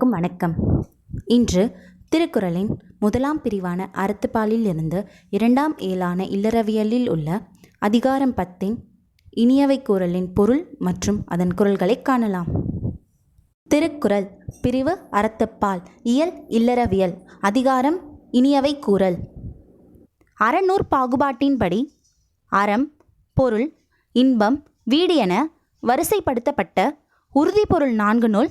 அனைவருக்கும் வணக்கம். இன்று திருக்குறளின் முதலாம் பிரிவான அறத்துப்பாலில் இருந்து இரண்டாம் ஏழான இல்லறவியலில் உள்ள அதிகாரம் பத்தின் இனியவை கூறலின் பொருள் மற்றும் அதன் குரல்களை காணலாம். திருக்குறள் பிரிவு அறத்துப்பால் இயல் இல்லறவியல் அதிகாரம் இனியவை கூறல். அறநூற் பாகுபாட்டின்படி அறம் பொருள் இன்பம் வீடு என வரிசைப்படுத்தப்பட்ட உறுதிப்பொருள் நான்கு நூல்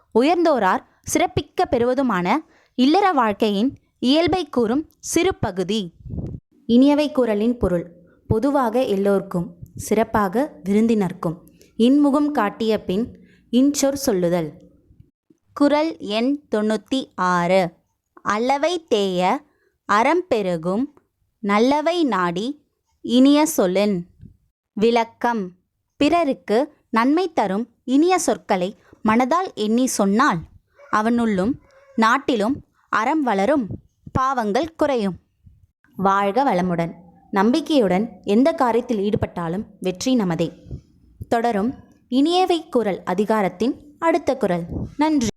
உயர்ந்தோரார் சிறப்பிக்க பெறுவதுமான இல்லற வாழ்க்கையின் இயல்பை கூறும் சிறு பகுதி. இனியவை குரலின் பொருள் பொதுவாக எல்லோர்க்கும் சிறப்பாக விருந்தினர்க்கும் இன்முகம் காட்டிய பின் இன்சொற் சொல்லுதல். குரல் எண் தொண்ணூற்றி ஆறு. அல்லவை தேய அறம் பெருகும் நல்லவை நாடி இனிய சொல்லின். விளக்கம் பிறருக்கு நன்மை தரும் இனிய சொற்களை மனதால் எண்ணி சொன்னால் அவனுள்ளும் நாட்டிலும் அறம் வளரும் பாவங்கள் குறையும். வாழ்க வளமுடன். நம்பிக்கையுடன் எந்த காரியத்தில் ஈடுபட்டாலும் வெற்றி நமதே. தொடரும் இனியவை குரல் அதிகாரத்தின் அடுத்த குரல். நன்றி.